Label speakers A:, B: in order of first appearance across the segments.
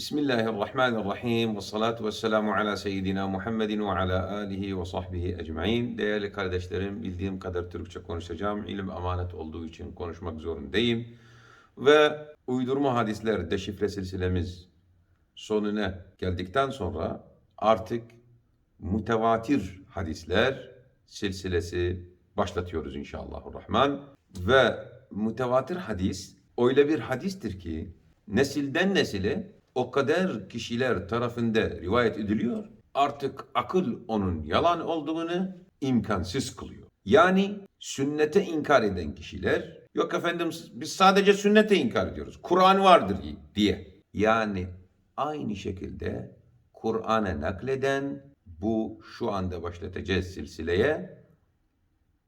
A: Bismillahirrahmanirrahim ve salatu ve selamu ala seyyidina Muhammedin ve ala alihi ve sahbihi ecmain. Değerli kardeşlerim, bildiğim kadar Türkçe konuşacağım. İlim emanet olduğu için konuşmak zorundayım. Ve uydurma hadisler deşifre silsilemiz sonuna geldikten sonra artık mutevatir hadisler silsilesi başlatıyoruz inşallahurrahman. Ve mutevatir hadis öyle bir hadistir ki nesilden nesile o kadar kişiler tarafında rivayet ediliyor. Artık akıl onun yalan olduğunu imkansız kılıyor. Yani sünnete inkar eden kişiler yok efendim biz sadece sünnete inkar ediyoruz. Kur'an vardır diye. Yani aynı şekilde Kur'an'a nakleden bu şu anda başlatacağız silsileye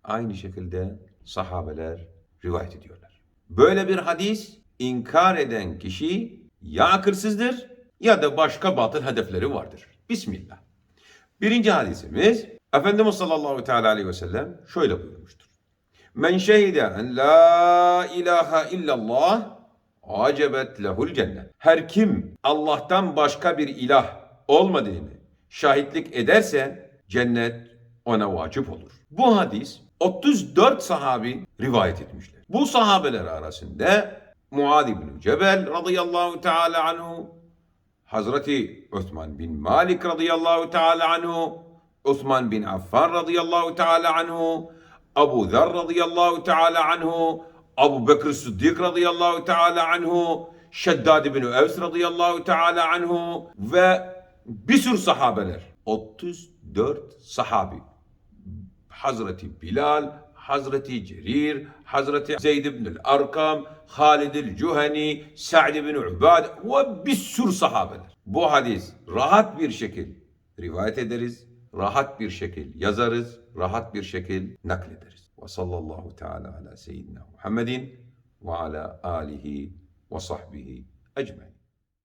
A: aynı şekilde sahabeler rivayet ediyorlar. Böyle bir hadis inkar eden kişi ya akılsızdır ya da başka batıl hedefleri vardır. Bismillah. Birinci hadisimiz Efendimiz sallallahu teala aleyhi ve sellem şöyle buyurmuştur. Men şehide en la ilahe illallah acebet lehul cennet. Her kim Allah'tan başka bir ilah olmadığını şahitlik ederse cennet ona vacip olur. Bu hadis 34 sahabi rivayet etmişler. Bu sahabeler arasında Muad bin Cebel radıyallahu teala anhu, Hazreti Osman bin Malik radıyallahu teala anhu, Osman bin Affan radıyallahu teala anhu, Abu Zer radıyallahu teala anhu, Abu Bekir Sıddık radıyallahu teala anhu, Şeddad bin Evs radıyallahu teala anhu ve bir sürü sahabeler. 34 sahabi. Hazreti Bilal, Hazreti Cerir, Hazreti Zeyd ibn Arkam, Halid el-Cuhani, Sa'd ibn Ubad ve bir sürü sahabeler. Bu hadis rahat bir şekil rivayet ederiz, rahat bir şekil yazarız, rahat bir şekil naklederiz. Ve sallallahu teala ala seyyidina Muhammedin ve ala alihi ve sahbihi ecmain.